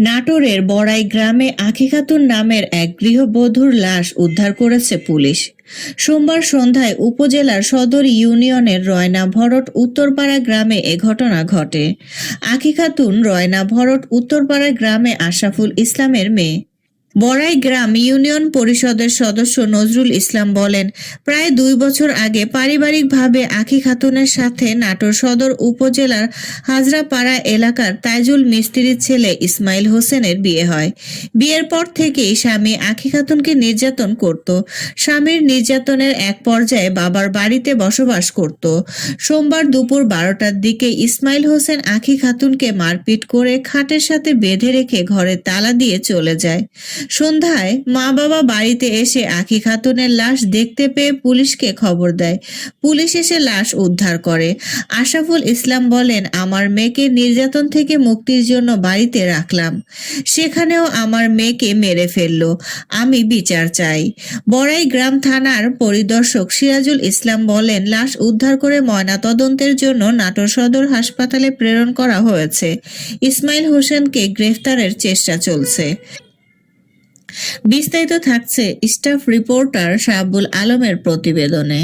নাটোরের বড়াই গ্রামে আখি খাতুন নামের এক গৃহবধূর লাশ উদ্ধার করেছে পুলিশ। সোমবার সন্ধ্যায় উপজেলার সদর ইউনিয়নের রয়না ভরট উত্তরপাড়া গ্রামে এ ঘটনা ঘটে। আখি খাতুন রয়না ভরট উত্তরপাড়া গ্রামে আশাফুল ইসলামের মেয়ে। বড়াই গ্রাম ইউনিয়ন পরিষদের সদস্য নজরুল ইসলাম বলেন, প্রায় দুই বছর আগে পারিবারিকভাবে আখি খাতুনের সাথে নাটোর সদর উপজেলার হাজরাপাড়া এলাকার তাইজুল মিস্ত্রির ছেলে ইসমাইল হোসেনের বিয়ে হয়। বিয়ের পর থেকেই স্বামী আখি খাতুনকে নির্যাতন করত। স্বামীর নির্যাতনের এক পর্যায়ে বাবার বাড়িতে বসবাস করত। সোমবার দুপুর বারোটার দিকে ইসমাইল হোসেন আখি খাতুনকে মারপিট করে খাটের সাথে বেঁধে রেখে ঘরে তালা দিয়ে চলে যায়। সন্ধ্যায় মা বাবা বাড়িতে এসে আখি খাতুনের লাশ দেখতে পেয়ে পুলিশকে খবর দেয়। পুলিশ এসে লাশ উদ্ধার করে। আশাফুল ইসলাম বলেন, আমার মেয়েকে নির্যাতন থেকে মুক্তির জন্য বাড়িতে রাখলাম। সেখানেও আমার মেয়েকে মেরে ফেলল। আমি বিচার চাই। বড়াই গ্রাম থানার পরিদর্শক সিরাজুল ইসলাম বলেন, লাশ উদ্ধার করে ময়না তদন্তের জন্য নাটোর সদর হাসপাতালে প্রেরণ করা হয়েছে। ইসমাইল হোসেনকে গ্রেফতারের চেষ্টা চলছে। বিস্তারিত থাকছে স্টাফ রিপোর্টার শাহাবুল আলমের প্রতিবেদনে।